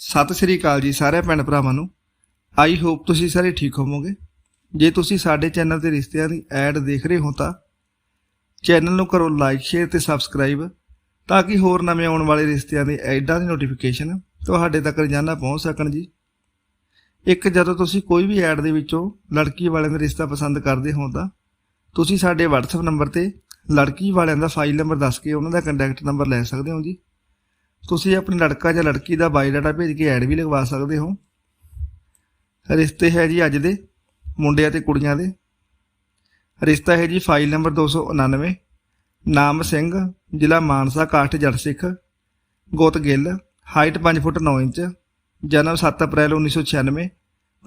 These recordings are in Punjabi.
ਸਤਿ ਸ੍ਰੀ ਅਕਾਲ ਜੀ ਸਾਰੇ ਭੈਣ ਭਰਾਵਾਂ ਨੂੰ। ਆਈ ਹੋਪ ਤੁਸੀਂ ਸਾਰੇ ਠੀਕ ਹੋਵੋਗੇ। ਜੇ ਤੁਸੀਂ ਸਾਡੇ ਚੈਨਲ ਤੇ ਰਿਸ਼ਤਿਆਂ ਦੀ ਐਡ ਦੇਖ ਰਹੇ ਹੋ ਤਾਂ ਚੈਨਲ ਨੂੰ ਕਰੋ ਲਾਈਕ ਸ਼ੇਅਰ ਤੇ ਸਬਸਕ੍ਰਾਈਬ ਤਾਂ ਕਿ ਹੋਰ ਨਵੇਂ ਆਉਣ ਵਾਲੇ ਰਿਸ਼ਤਿਆਂ ਦੇ ਐਡਾਂ ਦੀ ਨੋਟੀਫਿਕੇਸ਼ਨ ਤੁਹਾਡੇ ਤੱਕ ਰੋਜ਼ਾਨਾ ਪਹੁੰਚ ਸਕਣ ਜੀ। ਇੱਕ ਜਦੋਂ ਤੁਸੀਂ ਕੋਈ ਵੀ ਐਡ ਦੇ ਵਿੱਚੋਂ ਲੜਕੀ ਵਾਲਿਆਂ ਦਾ ਰਿਸ਼ਤਾ ਪਸੰਦ ਕਰਦੇ ਹੋ ਤਾਂ ਤੁਸੀਂ ਸਾਡੇ WhatsApp ਨੰਬਰ ਤੇ ਲੜਕੀ ਵਾਲਿਆਂ ਦਾ ਫਾਈਲ ਨੰਬਰ ਦੱਸ ਕੇ ਉਹਨਾਂ ਦਾ ਕੰਟੈਕਟ ਨੰਬਰ ਲੈ ਸਕਦੇ ਹੋ ਜੀ। ਤੁਸੀਂ ਆਪਣੇ ਲੜਕਾ ਜਾਂ ਲੜਕੀ ਦਾ ਬਾਇਓਡਾਟਾ ਭੇਜ ਕੇ ਐਡ ਵੀ ਲਗਵਾ ਸਕਦੇ ਹੋ। ਰਿਸ਼ਤੇ ਹੈ ਜੀ ਅੱਜ ਦੇ, ਮੁੰਡਿਆਂ ਤੇ ਕੁੜੀਆਂ ਦੇ। ਰਿਸ਼ਤਾ ਹੈ ਜੀ ਫਾਈਲ ਨੰਬਰ 299 ਨਾਮ ਸਿੰਘ, ਜ਼ਿਲ੍ਹਾ ਮਾਨਸਾ ਕਾਠ ਜੱਟ ਸਿੱਖ, ਗੋਤ ਗਿੱਲ, ਹਾਈਟ 5 ਫੁੱਟ 9 ਇੰਚ, ਜਨਮ 7 ਅਪ੍ਰੈਲ 1996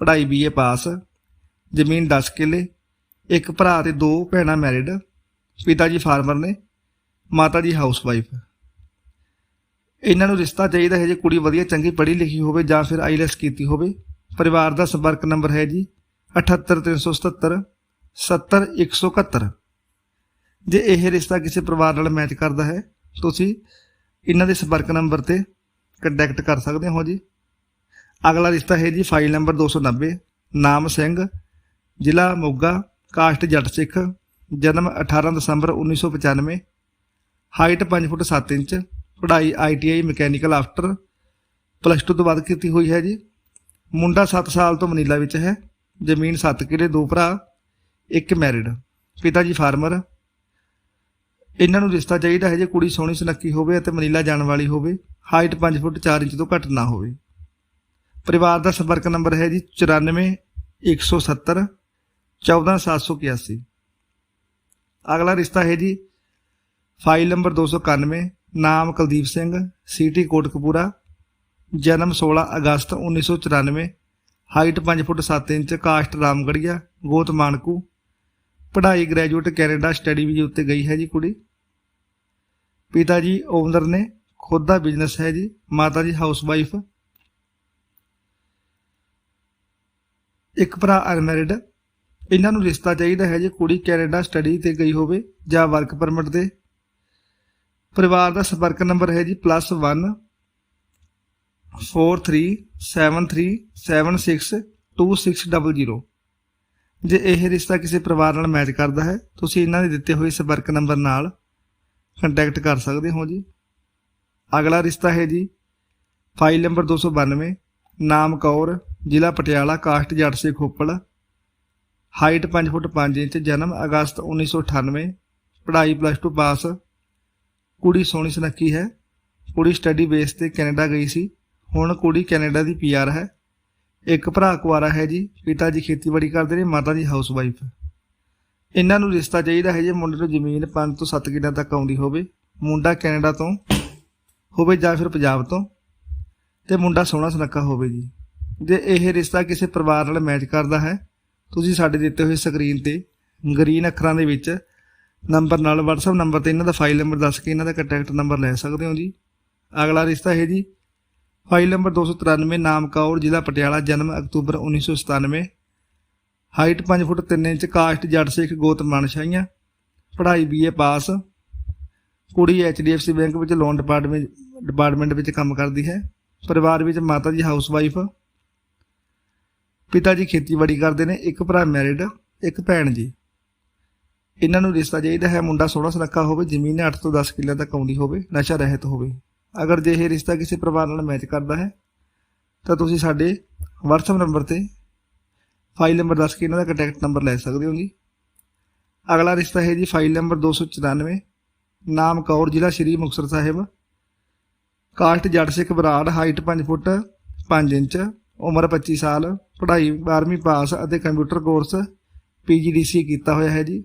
ਪੜ੍ਹਾਈ ਬੀਏ ਪਾਸ, ਜ਼ਮੀਨ 10 ਕਿੱਲੇ, ਇੱਕ ਭਰਾ ਤੇ ਦੋ ਭੈਣਾਂ ਮੈਰਿਡ ਪਿਤਾ ਜੀ ਫਾਰਮਰ ਨੇ, ਮਾਤਾ ਜੀ ਹਾਊਸ ਵਾਈਫ ਇਹਨਾਂ ਨੂੰ ਰਿਸ਼ਤਾ ਚਾਹੀਦਾ ਹੈ ਜੇ ਕੁੜੀ ਵਧੀਆ ਚੰਗੀ ਪੜ੍ਹੀ ਲਿਖੀ ਹੋਵੇ ਜਾਂ ਫਿਰ ਆਈਲੈਸ ਕੀਤੀ ਹੋਵੇ। ਪਰਿਵਾਰ ਦਾ ਸੰਪਰਕ ਨੰਬਰ ਹੈ ਜੀ 78377 70171 ਜੇ ਇਹ ਰਿਸ਼ਤਾ ਕਿਸੇ ਪਰਿਵਾਰ ਨਾਲ ਮੈਚ ਕਰਦਾ ਹੈ, ਤੁਸੀਂ ਇਹਨਾਂ ਦੇ ਸੰਪਰਕ ਨੰਬਰ ਤੇ ਕੰਟੈਕਟ ਕਰ ਸਕਦੇ ਹੋ ਜੀ। ਅਗਲਾ ਰਿਸ਼ਤਾ ਹੈ ਜੀ ਫਾਈਲ ਨੰਬਰ 290 ਨਾਮ ਸਿੰਘ, ਜ਼ਿਲ੍ਹਾ ਮੋਗਾ ਕਾਸਟ ਜੱਟ ਸਿੱਖ, ਜਨਮ 18 ਦਸੰਬਰ 1995 ਹਾਈਟ 5 ਫੁੱਟ 7 ਇੰਚ ਪੜ੍ਹਾਈ ਆਈਟੀਆਈ ਮਕੈਨੀਕਲ ਆਫਟਰ ਪਲੱਸ 2 ਤੋਂ ਬਾਅਦ ਕੀਤੀ ਹੋਈ ਹੈ ਜੀ। ਮੁੰਡਾ 7 ਸਾਲ ਤੋਂ ਮਨੀਲਾ ਵਿੱਚ ਹੈ, ਜ਼ਮੀਨ 7 ਕਿੱਲੇ, ਦੋ ਭਰਾ, ਇੱਕ ਮੈਰਿਡ ਪਿਤਾ ਜੀ ਫਾਰਮਰ ਇਹਨਾਂ ਨੂੰ ਰਿਸ਼ਤਾ ਚਾਹੀਦਾ ਹੈ ਜੇ ਕੁੜੀ ਸੋਹਣੀ ਸੁਨੱਖੀ ਹੋਵੇ ਅਤੇ ਮਨੀਲਾ ਜਾਣ ਵਾਲੀ ਹੋਵੇ ਹਾਈਟ 5 ਫੁੱਟ 4 ਇੰਚ ਤੋਂ ਘੱਟ ਨਾ ਹੋਵੇ। ਪਰਿਵਾਰ ਦਾ ਸੰਪਰਕ ਨੰਬਰ ਹੈ ਜੀ 94 170 14781 ਅਗਲਾ ਰਿਸ਼ਤਾ ਹੈ ਜੀ ਫਾਈਲ ਨੰਬਰ 291 ਨਾਮ ਕੁਲਦੀਪ ਸਿੰਘ, ਸਿਟੀ ਕੋਟਕਪੂਰਾ, ਜਨਮ 16 ਅਗਸਤ 1994 height 5 foot 7 inch, caste Ramgarhia, ਗੋਤ ਮਾਨਕੂ। ਪੜ੍ਹਾਈ ਗ੍ਰੈਜੂਏਟ ਕੈਨੇਡਾ ਸਟੱਡੀ ਵੀਜ਼ੇ ਉੱਤੇ ਗਈ ਹੈ ਜੀ ਕੁੜੀ। ਪਿਤਾ ਜੀ ਓਨਰ ਨੇ, ਖੁਦ ਦਾ ਬਿਜ਼ਨਸ ਹੈ ਜੀ, ਮਾਤਾ ਜੀ ਹਾਊਸ ਵਾਈਫ ਇੱਕ ਭਰਾ ਅਨਮੈਰਿਡ। ਇਹਨਾਂ ਨੂੰ ਰਿਸ਼ਤਾ ਚਾਹੀਦਾ ਹੈ ਜੇ ਕੁੜੀ ਕੈਨੇਡਾ ਸਟੱਡੀ ਤੇ ਗਈ ਹੋਵੇ ਜਾਂ ਵਰਕ ਪਰਮਿਟ ਤੇ। ਪਰਿਵਾਰ ਦਾ ਸੰਪਰਕ ਨੰਬਰ ਹੈ ਜੀ +1 4373762600 ਜੇ ਇਹ ਰਿਸ਼ਤਾ ਕਿਸੇ ਪਰਿਵਾਰ ਨਾਲ ਮੈਚ ਕਰਦਾ ਹੈ, ਤੁਸੀਂ ਇਹਨਾਂ ਦੇ ਦਿੱਤੇ ਹੋਏ ਸੰਪਰਕ ਨੰਬਰ ਨਾਲ ਕੰਟੈਕਟ ਕਰ ਸਕਦੇ ਹੋ ਜੀ। ਅਗਲਾ ਰਿਸ਼ਤਾ ਹੈ ਜੀ ਫਾਈਲ ਨੰਬਰ 292 ਨਾਮ ਕੌਰ, ਜ਼ਿਲ੍ਹਾ ਪਟਿਆਲਾ ਕਾਸਟ ਜੱਟ ਸੇ ਖੋਪੜ। ਹਾਈਟ 5 ਫੁੱਟ 5 ਇੰਚ, ਜਨਮ ਅਗਸਤ 1998 ਪੜ੍ਹਾਈ ਪਲੱਸ 2 ਪਾਸ ਕੁੜੀ ਸੋਹਣੀ ਸੁਨੱਖੀ ਹੈ। ਕੁੜੀ ਸਟੱਡੀ ਬੇਸ ਤੇ ਕੈਨੇਡਾ ਗਈ ਸੀ। ਹੁਣ ਕੁੜੀ ਕੈਨੇਡਾ ਦੀ ਪੀਆਰ ਹੈ। ਇੱਕ ਭਰਾ ਕੁਆਰਾ ਹੈ ਜੀ। ਪਿਤਾ ਜੀ ਖੇਤੀਬਾੜੀ ਕਰਦੇ ਨੇ, ਮਾਤਾ ਜੀ ਹਾਊਸਵਾਈਫ ਇਹਨਾਂ ਨੂੰ ਰਿਸ਼ਤਾ ਚਾਹੀਦਾ ਹੈ ਜੇ ਮੁੰਡੇ ਨੂੰ ਜ਼ਮੀਨ 5 ਤੋਂ 7 ਕਿੱਲਿਆਂ ਤੱਕ ਆਉਂਦੀ ਹੋਵੇ। ਮੁੰਡਾ ਕੈਨੇਡਾ ਤੋਂ ਹੋਵੇ ਜਾਂ ਫਿਰ ਪੰਜਾਬ ਤੋਂ। ਤੇ ਮੁੰਡਾ ਸੋਹਣਾ ਸੁਨੱਖਾ ਹੋਵੇ ਜੀ। ਜੇ ਇਹ ਰਿਸ਼ਤਾ ਕਿਸੇ ਪਰਿਵਾਰ ਨਾਲ ਮੈਚ ਕਰਦਾ ਹੈ, ਤੁਸੀਂ ਸਾਡੇ ਦਿੱਤੇ ਹੋਏ ਸਕਰੀਨ ਤੇ ਗ੍ਰੀਨ ਅੱਖਰਾਂ ਦੇ ਵਿੱਚ ਨੰਬਰ ਨਾਲ WhatsApp ਨੰਬਰ ਤੇ ਇਹਨਾਂ ਦਾ ਫਾਈਲ ਨੰਬਰ ਦੱਸ ਕੇ ਇਹਨਾਂ ਦਾ ਕੰਟੈਕਟ ਨੰਬਰ ਲੈ ਸਕਦੇ ਹੋ ਜੀ। ਅਗਲਾ ਰਿਸ਼ਤਾ ਹੈ ਜੀ। ਫਾਈਲ ਨੰਬਰ 293 ਨਾਮ ਕੌਰ, ਜ਼ਿਲ੍ਹਾ ਪਟਿਆਲਾ, ਜਨਮ ਅਕਤੂਬਰ 1997 height 5 foot 3 inch caste Jatt Sikh ਗੋਤ ਮਨਸ਼ਾਈਆਂ ਪੜ੍ਹਾਈ ਬੀਏ ਪਾਸ। ਕੁੜੀ HDFC ਬੈਂਕ ਵਿੱਚ ਲੋਨ ਡਿਪਾਰਟਮੈਂਟ ਡਿਪਾਰਟਮੈਂਟ ਵਿੱਚ ਕੰਮ ਕਰਦੀ ਹੈ। ਪਰਿਵਾਰ ਵਿੱਚ ਮਾਤਾ ਜੀ ਹਾਊਸ ਵਾਈਫ ਪਿਤਾ ਜੀ ਖੇਤੀਬਾੜੀ ਕਰਦੇ ਨੇ, ਇੱਕ ਭਰਾ ਮੈਰਿਡ ਇੱਕ ਭੈਣ ਜੀ। ਇਹਨਾਂ ਨੂੰ ਰਿਸ਼ਤਾ ਚਾਹੀਦਾ ਹੈ, ਮੁੰਡਾ ਸੋਹਣਾ ਸੁਨੱਖਾ ਹੋਵੇ, ਜ਼ਮੀਨ 8 ਤੋਂ 10 ਕਿੱਲਿਆਂ ਤੱਕ ਆਉਂਦੀ ਹੋਵੇ, ਨਸ਼ਾ ਰਹਿਤ ਹੋਵੇ। ਅਗਰ ਜੇ ਇਹ ਰਿਸ਼ਤਾ ਕਿਸੇ ਪਰਿਵਾਰ ਨਾਲ ਮੈਚ ਕਰਦਾ ਹੈ, ਤਾਂ ਤੁਸੀਂ ਸਾਡੇ WhatsApp ਨੰਬਰ ਤੇ ਫਾਈਲ ਨੰਬਰ ਦੱਸ ਕੇ ਇਹਨਾਂ ਦਾ ਕੰਟੈਕਟ ਨੰਬਰ ਲੈ ਸਕਦੇ ਹੋ ਜੀ ਅਗਲਾ ਰਿਸ਼ਤਾ ਹੈ ਜੀ ਫਾਈਲ ਨੰਬਰ 294 ਨਾਮ ਕੌਰ, ਜ਼ਿਲ੍ਹਾ ਸ਼੍ਰੀ Muktsar Sahib. Caste Jatt Sikh Brar height 5 foot 5 inch, ਉਮਰ 25 ਸਾਲ, ਪੜ੍ਹਾਈ 12ਵੀਂ ਪਾਸ ਅਤੇ ਕੰਪਿਊਟਰ ਕੋਰਸ ਪੀਜੀਡੀਸੀ ਕੀਤਾ ਹੋਇਆ ਹੈ ਜੀ।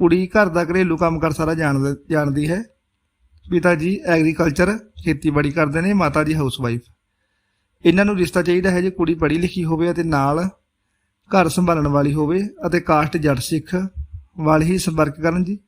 ਕੁੜੀ ਘਰ ਦਾ ਘਰੇਲੂ ਕੰਮਕਾਰ ਸਾਰਾ ਜਾਣਦਾ ਜਾਣਦੀ ਹੈ। ਪਿਤਾ ਜੀ ਐਗਰੀਕਲਚਰ ਖੇਤੀਬਾੜੀ ਕਰਦੇ ਨੇ, ਮਾਤਾ ਜੀ ਹਾਊਸ ਵਾਈਫ ਇਹਨਾਂ ਨੂੰ ਰਿਸ਼ਤਾ ਚਾਹੀਦਾ ਹੈ ਜੇ ਕੁੜੀ ਪੜ੍ਹੀ ਲਿਖੀ ਹੋਵੇ ਅਤੇ ਨਾਲ ਘਰ ਸੰਭਾਲਣ ਵਾਲੀ ਹੋਵੇ ਅਤੇ ਕਾਸਟ ਜੱਟ ਸਿੱਖ ਵਾਲ ਹੀ ਸੰਪਰਕ ਕਰਨ ਜੀ।